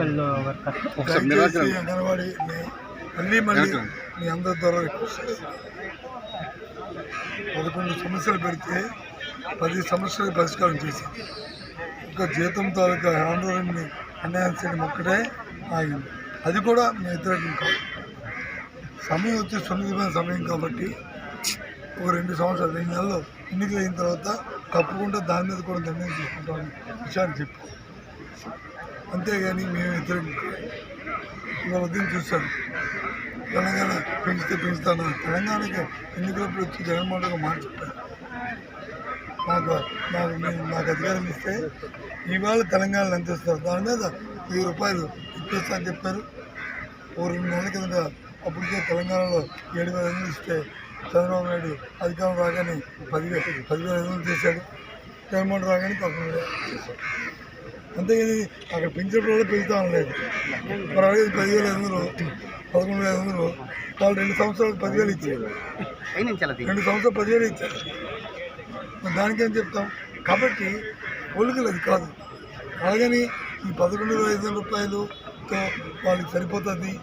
Social worker. Anganwadi మళ్ళీ మళ్ళీ. మీ అందరి ద్వారా పదకొండు సమస్యలు పెడితే పది సమస్యలకు పరిష్కారం చేశాం ఒక జీతం తాలూకా ఆందోళనని అన్యాయం చేయడం ఒక్కటే ఆగింది. అది కూడా మేము వ్యతిరేకం కాదు. సమయం వచ్చి సున్నితమైన సమయం కాబట్టి ఒక రెండు సంవత్సరాలు రెండు నెలలు ఎన్నికలు అయిన తర్వాత తప్పకుండా దాని మీద కూడా నిర్ణయం తీసుకుంటామని విషయాన్ని చెప్పాం అంతేగాని మేము వ్యతిరేకం ఇవాళ ఉదయం చూస్తాను తెలంగాణ పెంచితే పెంచుతాను? తెలంగాణకి ఎన్నికలప్పుడు వచ్చి జగన్మోహన్ రెడ్డి మాట నాకు నాకు నాకు అధికారం ఇస్తే ఇవాళ తెలంగాణలో ఎంత ఇస్తారు? దాని మీద వెయ్యి రూపాయలు ఇప్పిస్తా అని చెప్పారు. ఓ రెండు నెలల కింద అప్పటికే తెలంగాణలో ఏడు వేల ఐదు ఇస్తే చంద్రబాబు నాయుడు అధికారం రాగానే పదివేలు పదివేల ఐదు చేశాడు. జగన్మోహన్ రాగానే తప్పకుండా చేశాడు. అంతేగాని అక్కడ పెంచినప్పుడు పెంచుతా అనలేదు మరి అలాగే పదివేల ఐదు వందలు పదకొండు వేల ఐదు వందలు వాళ్ళు రెండు సంవత్సరాలు పదివేలు ఇచ్చారు. రెండు సంవత్సరాలు పదివేలు ఇచ్చారు. దానికేం చెప్తాం? కాబట్టి పోలికలు అది కాదు. అలాగని ఈ పదకొండు వేల ఐదు వందల రూపాయలుతో వాళ్ళకి సరిపోతుంది.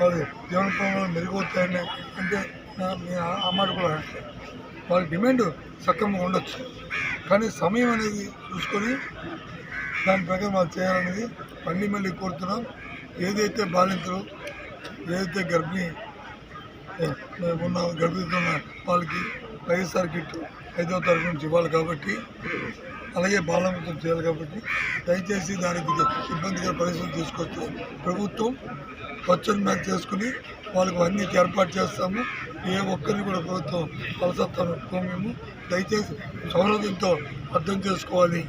వాళ్ళు జీవన ప్రమాణాలు మెరుగవుతాయని అంటే ఆ- మాట కూడా. వాళ్ళ డిమాండ్ సక్రమంగా ఉండొచ్చు. కానీ సమయం అనేది చూసుకొని దాని ప్రకారం వాళ్ళు చేయాలనేది మళ్ళీ మళ్ళీ కోరుతున్నాం. ఏదైతే బాలింతలు ఏదైతే గర్భిణీ ఉన్న గర్భిణీతో వాళ్ళకి వైఎస్ఆర్ కిట్ ఐదో తరగతి నుంచి ఇవ్వాలి కాబట్టి అలాగే బాలమృతం చేయాలి కాబట్టి దయచేసి దానికి ఇబ్బందిగా పరిస్థితులు తీసుకొచ్చి ప్రభుత్వం వచ్చని మీద చేసుకుని వాళ్ళకు అన్ని ఏర్పాటు చేస్తాము. ఏ ఒక్కరిని కూడా ప్రభుత్వం అలసత్తాను మేము దయచేసి సౌలభ్యంతో అర్థం చేసుకోవాలి.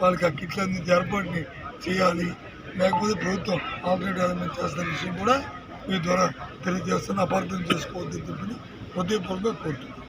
వాళ్ళకి ఆ కిట్లు ఏర్పాటుని చేయాలి. లేకపోతే ప్రభుత్వం ఆపరేట్ అరేంజ్మెంట్ చేస్తున్న విషయం కూడా మీ ద్వారా తెలియజేస్తున్న అపార్థం చేసుకోవద్దని చెప్పి హృదయపూర్వకంగా కోరుతున్నాను.